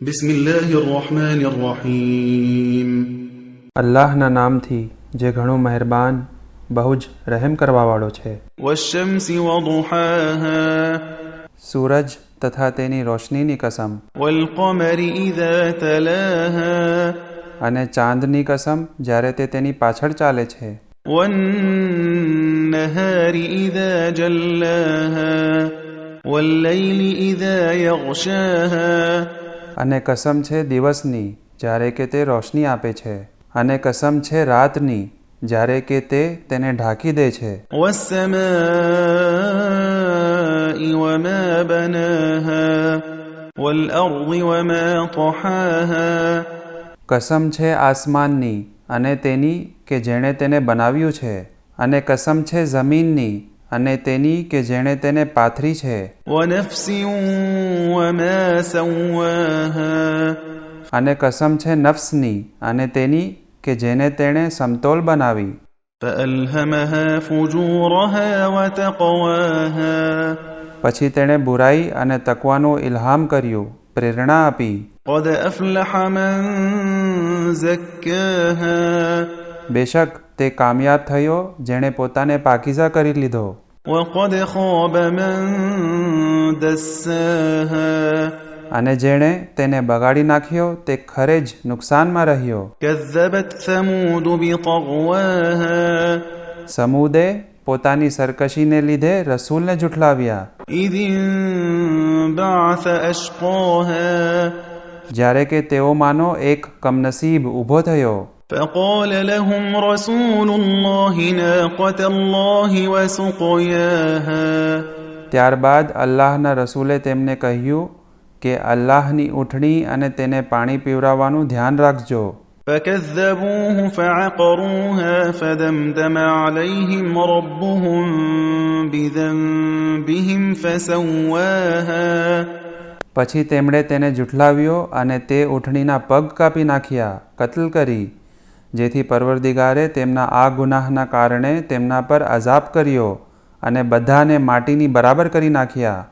بسم الله الرحمن الرحيم અલ્લાહના નામથી જે ઘણો મહેરબાન બહુ જ રહેમ કરવાવાળો છે والشمس وضحاها સૂરજ તથા તેની રોશનીની કસમ والقمر إذا تلاها અને ચાંદની કસમ જ્યારે તે તેની પાછળ ચાલે છે والنهار إذا جلاها والليل إذا يغشاها અને કસમ છે દિવસની જ્યારે કે તે રોશની આપે છે. અને કસમ છે રાતની જ્યારે કે તે તેને ઢાંકી દે છે. કસમ છે આસમાનની અને તેની કે જેણે તેને બનાવ્યું છે. અને કસમ છે જમીનની અને તેની કે જેણે તેને પાથરી છે. અને કસમ છે નફ્સની અને તેની કે જેને તેણે સમતોલ બનાવી. પછી તેણે બુરાઈ અને તકવાનો ઇલ્હામ કર્યો પ્રેરણા આપી. બેશક તે કામયાબ થયો જેણે પોતાને પાકીઝા કરી લીધો. અને જેણે તેને બગાડી નાખ્યો તે ખરે જ નુકસાનમાં રહ્યો. સમુદે પોતાની સરકશીને લીધે રસૂલને જુઠલાવ્યા. જ્યારે કે તેઓ માનો એક કમનસીબ ઊભો થયો. فقال لهم رسول الله ناقة الله وسقياها ત્યારબાદ અલ્લાહના રસૂલે તેમને કહ્યું કે અલ્લાહની ઊંટણી અને તેને પાણી પીવડાવવાનું ધ્યાન રાખજો فكذبوه فعقروها فدمدم عليهم ربهم بذنبهم فسواها પછી તેમણે તેને જુઠલાવ્યો અને તે ઊંટણીના પગ કાપી નાખ્યા કત્લ કરી જેથી પરવરદિગારે તેમના આ ગુનાહના કારણે તેમના પર અઝાબ કર્યો અને બધાને માટીની બરાબર કરી નાખ્યા.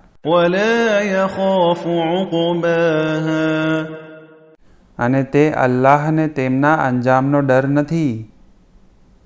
અને તે અલ્લાહને તેમના અંજામનો ડર નથી.